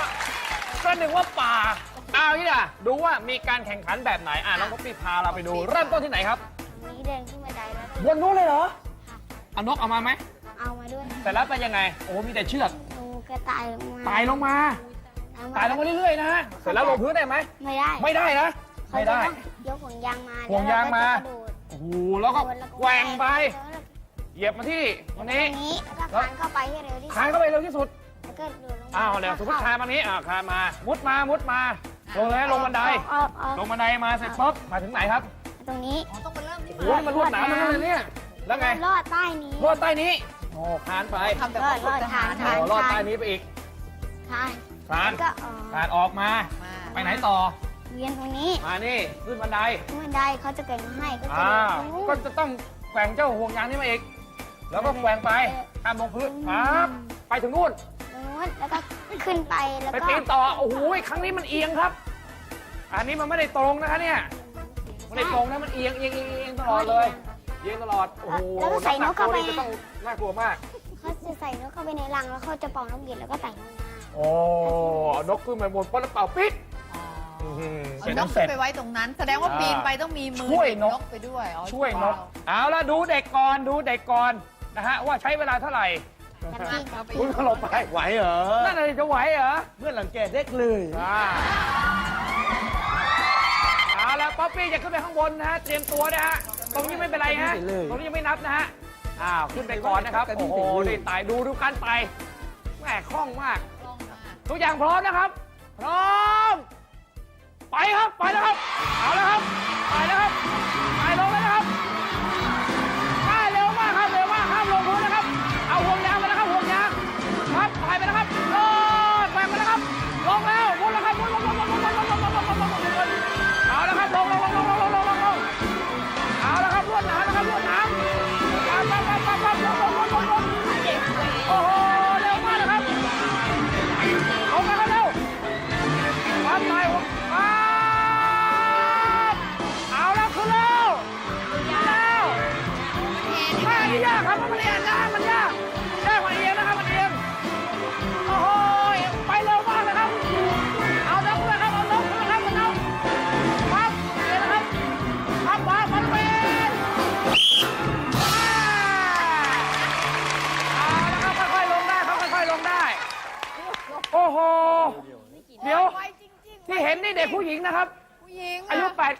ร้อยมาก็นึกว่าป่าเอางี้อะดูว่ามีการแข่งขันแบบไหนอะน้องป๊อปปี้พาเราไปดู เริ่มต้นที่ไหนครับนี้เดินขึ้นบันไดแล้วก็บนนู้นเลยเหรอเอานกเอามาไหมเอามาด้วยแต่แล้วไปยังไง โอ้มีแต่เชือกหนูกระต่ายลงมาตายลงมา ตายลงมาเรื่อยๆนะเสร็จแล้วลงพื้นได้ไหมไม่ได้ไม่ได้นะเขาไม่จะได้ ต้องยกห่วงยางมาห่วงยางมา แล้วเรก็จะกระโดดโอ้โหแล้วก็แกว่งไปเหยียบมาที่วันแล้วนี้ก็อย่างนี้แล้วก็คานเข้าไปให้เร็วที่สุคานดเข้าไปเร็วที่สุดแล้วก็โดดลงมา อ้าวเดี๋ยวสมมติคานมานี้อ่าคานมา มุดมา มุดมา ลงเลยลงบันได ออกออกลงบันไดมาเสร็จปุ๊บ มาถึงไหนครับตรงนี้อ๋อต้องมาเริ่มที่โอ้ยมันลวดหนามมันนั่นเลยเนี่ย แล้วไงลอดใต้นี้ลวดใต้นี้ โอ้คานไปทำแบบรอดรอดทางโอ้ลอดใต้นี้ไปอีกคานคานแล้วก็ออกคานออกมามา ไปไหนต่อ เวียนตรงนี้มานี่ขึ้นบันไดขึ้นบันไดเขาจะเก่งมาให้ก็จะอ่า เดินตรงนู้น ก็จะต้องแกว่งเจ้าห่วงยางนี้มาอีก แล้วก็แกว่งไปข้ามลงพื้นปั๊บไปถึงนู่น ตรงนู้นแล้วก็ขึ้นไปแล้วไปก็ปีนต่อโอ้โหครั้งนี้มันเอียงครับ อันนี้มันไม่ได้ตรงนะคะเนี่ยไม่ได้ตรงนะมันเอียงเอียงเอียงเอียงตลอดเลยเอียงตลอดโอ้โหแล้วก็ใส่นกเข้าไปำหตัวจะต้องน่ากลัวมากเขาจะใส่นกเข้าไปในรังแล้วเขาจะเป่านกหวีดแล้วก็ไต่ลงมาโอ้เอานกขึ้นมาบนป้อนแล้วเป่าปิดอ๋ออื้อหือเอาเสร็จนแล้กวเสร็จไปไว้ตรงนั้น แสดงว่าอ่าปีนไปต้องมีมือช่วยนกไปด้วยอ๋อช่วยนกเอาละดูเด็กก่อนดูเด็กก่อนนะฮะว่าใช้เวลาเท่าไหร่ จากที่เอาไปคุณก็หลบไปไหวเหรอ นั่นอะไรจะไหวเหรอเพื่อนหลังแกเด็กเลยอ่าเอาละป๊อปปี้จะขึ้นไปข้างบนนะฮะ เตรียมตัวนะฮะ ตรงนี้ไม่เป็นไรฮะ ตรงนี้ยังไม่นับนะฮะ อ้าว ขึ้นไปก่อนนะครับ โอ้โหนี่ไต่ดูดูการไต่แหมคล่องมากลองมาทุกอย่างพร้อมนะครับ พร้อม ไปครับ ไปแล้วครับ เอาแล้วครับ ไปแล้วครับ ไปลง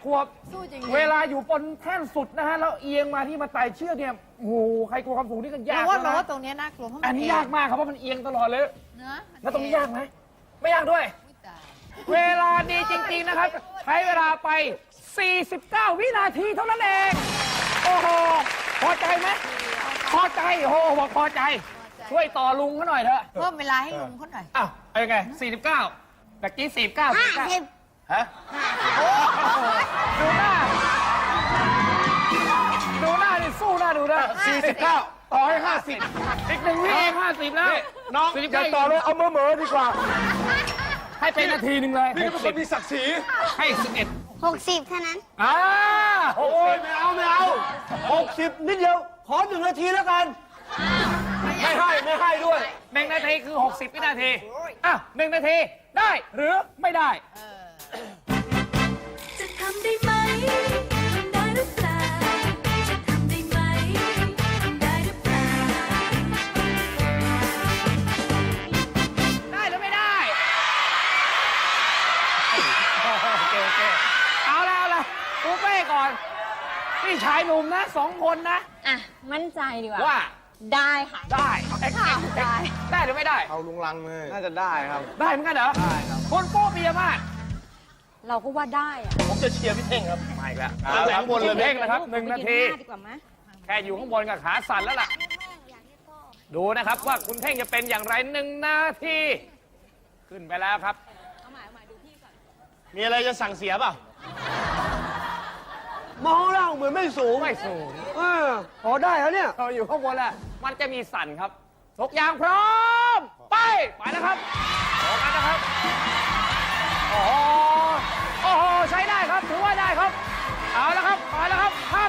ขวบ สู้จริงๆ เวลาอยู่บนแท่นสุดนะฮะแล้วเอียงมาที่มาไต่เชือกเนี่ยโอ้โหใครกลัวความสูงนี่ก็ยากเราว่าแล้วเราว่านะตรงเนี้ยน่ากลัวเพราะมัอันนี้ยากมากครับเพราะมันเอียงตลอดเลย เนื้อะแล้วตรงนี้ยากไหมไม่ยากด้วย อุ๊ยตายเวลาดีจริง ๆ นะครับ ใช้เวลาไป 49 วินาทีเท่านั้นเอง โอ้โห พอใจไหมพอใจ โอ้โหบอกพอใจ ช่วยต่อลุงเขาหน่อยเถอะเพิ่มเวลาให้ลุงเขาหน่อยอ้าวเอายังไง49ตะกี้49 ห้าสิบ ฮะดูหน้า ดูหน้านี่สู้หน้าดูนะ49ต่อให้50อีกหนึ่งวิเอง50แล้วน้อง49อย่าต่อเลยเอามือเหมือดีกว่า ให้เป็นนาทีหนึ่งเลยพี่ก็เป็นคนมีศักดิ์ศรี60ให้11หกสิบเท่านั้นอ่าโอ้ยไม่เอาไม่เอาหกสิบนิดเดียว ขอหนึ่งนาทีแล้วกัน ไม่ให้ไม่ให้ด้วยหนึ่งนาทีคือ 60วินาทีอะหนึ่งนาทีได้หรือไม่ได้ จะทำได้ไหมทำได้หรือเปล่า จะทำได้ไหมทำได้หรือเปล่า ได้หรือไม่ได้ โอเคโอเคเอาละเอาละปูเป้ก่อนนี่ชายหนุ่มนะสองคนนะ อะ มั่นใจดีกว่า ว่าได้ค่ะ ได้เอาเอ็กซ์เอ็กซ์เอ็กซ์ได้หรือไม่ได้ เอาลุงลังเลย น่าจะได้ครับ ได้เหมือนกันเหรอ ได้ครับ คนโป้ปิยมาศ เราก็ว่าได้อะผมจะเชียร์พี่เท่งครับมาอีกแล้วเอาละข้างบนเลยเพ่งนะครับหนึ่งนาที ไปยืหดีกว่าไหมแค่อยู่ข้างบนกับขาสั่นแล้วล่ะ ดูนะครับว่าคุณเท่งจะเป็นอย่างไรหนึ่งนาที ขึ้นไปแล้วครับ มีอะไรจะสั่งเสียป่ะมองเราเหมือนไม่สูงไม่สูงเออพอได้แล้วเนี่ย เราอยู่ข้างบนแหละมันจะมีสั่นครับทุกอย่างพร้อม ไป ไปนะครับออกมานะครับ โอ้โห โอ้โหใช้ได้ครับถือว่าได้ครับ เอาแล้วครับไปแล้วครับห้า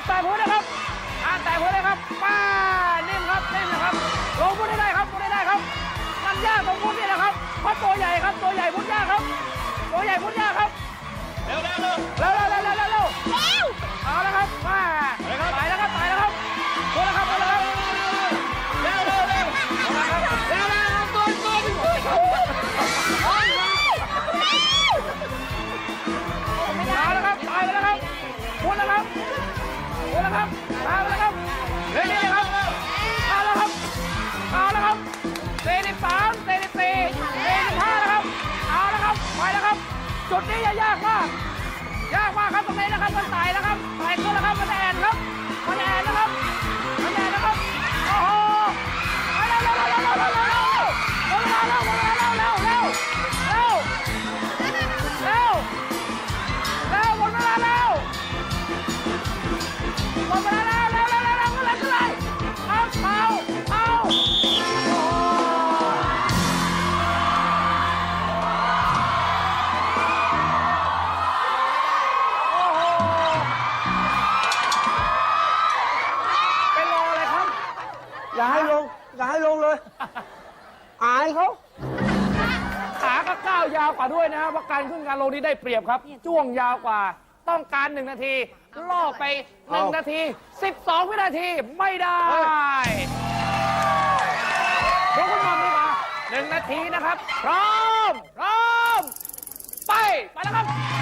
มาแล้วครับเร็วๆครับมาแล้วครับมาแล้วครับสี่สิบสามสี่สิบสี่สี่ห้าแล้วครับเอาแล้วครับไปแล้วครับ จุดนี้ยากมาก ยากมากครับตรงนี้นะครับมันไต่แล้วครับไต่ขึ้นแล้วครับมันแอน นี้ได้เปรียบครับ จ้วงยาวกว่า ต้องการหนึ่งนาที ล่อไปหนึ่งนาที 12 วินาทีไม่ได้ยกคุณมอมดีกว่าหนึ่งนาทีนะครับ พร้อม พร้อม ไป ไปแล้วครับ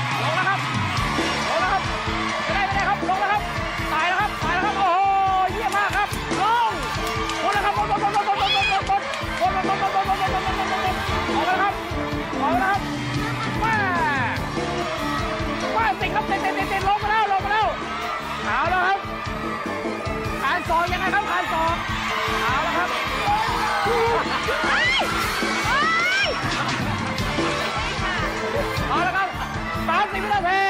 องยังไงครับขานสองเอาละครับเอาละครับสามสิบวินาที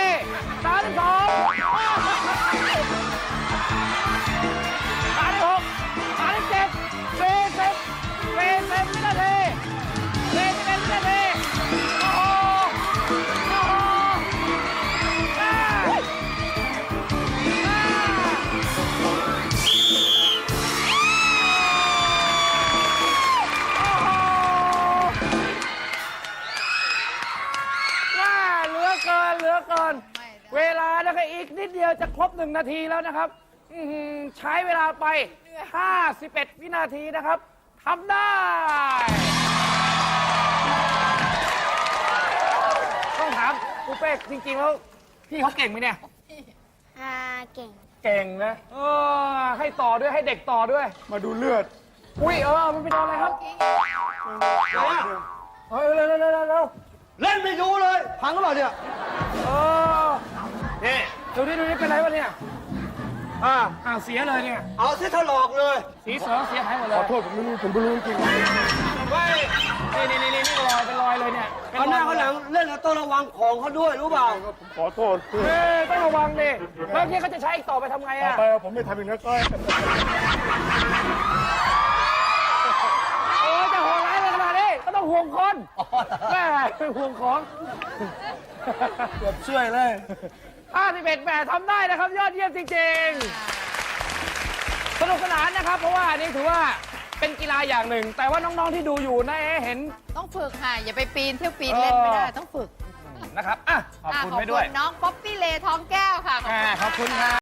นะครับอีกนิดเดียวจะครบหนึ่งนาทีแล้วนะครับอื้อหือใช้เวลาไป 51 วินาทีนะครับทำได้ ต้องถามปูเป้จริง ๆ แล้ว พี่เขาเก่งไหมเนี่ย อ่าเก่ง เก่งนะเออให้ต่อด้วยให้เด็กต่อด้วย มาดูเลือดอุ้ยเออมันเป็นอะไรครับอะไรอะเออเร็วเร็วเร็วเร็วเร็วเล่นไม่ดูเลย พังก็เปล่าเนี่ยเออ นี่ ดูนี่ดูนี่เป็นไรวะเนี่ยอ่าอ้าวเสียเลยเนี่ย เอาเส้นถลอกเลยสีเสือเสียหายหมดเลยขอโทษผมไม่รู้ผมไม่รู้จริงเว้ยนี่นี่นี่นี่เป็นรอยเป็นรอยเลยเนี่ยเป็เอาหน้าเขารหยลังเล่นแล้วต้องระวังของเขาด้วยรู้เปล่าผมขอโทษเอ้ยต้องระวังดิเมื่อกี้เขาจะใช้อีกต่อไปทำไงต่ออะ ไปผมไม่ทำอย่างนั้นก็โอ้ยจะโหดร้ายเลยขนาดนี้ก็ต้องห่วงคนแม่เป็นห่วงของ เกือบช่วยเลย 51แหมทำได้นะครับ ยอดเยี่ยมจริงๆ สนุกสนานนะครับ เพราะว่าอันนี้ถือว่าเป็นกีฬาอย่างหนึ่ง แต่ว่าน้องๆที่ดูอยู่นะเอ๊ะเห็น ต้องฝึกค่ะ อย่าไปปีนเที่ยวปีนเล่นไม่ได้ ต้องฝึกนะครับอะขอบคุณะไปด้วยน้องป๊อปปี้เลทองแก้วค่ะอ่าขอบคุณครับ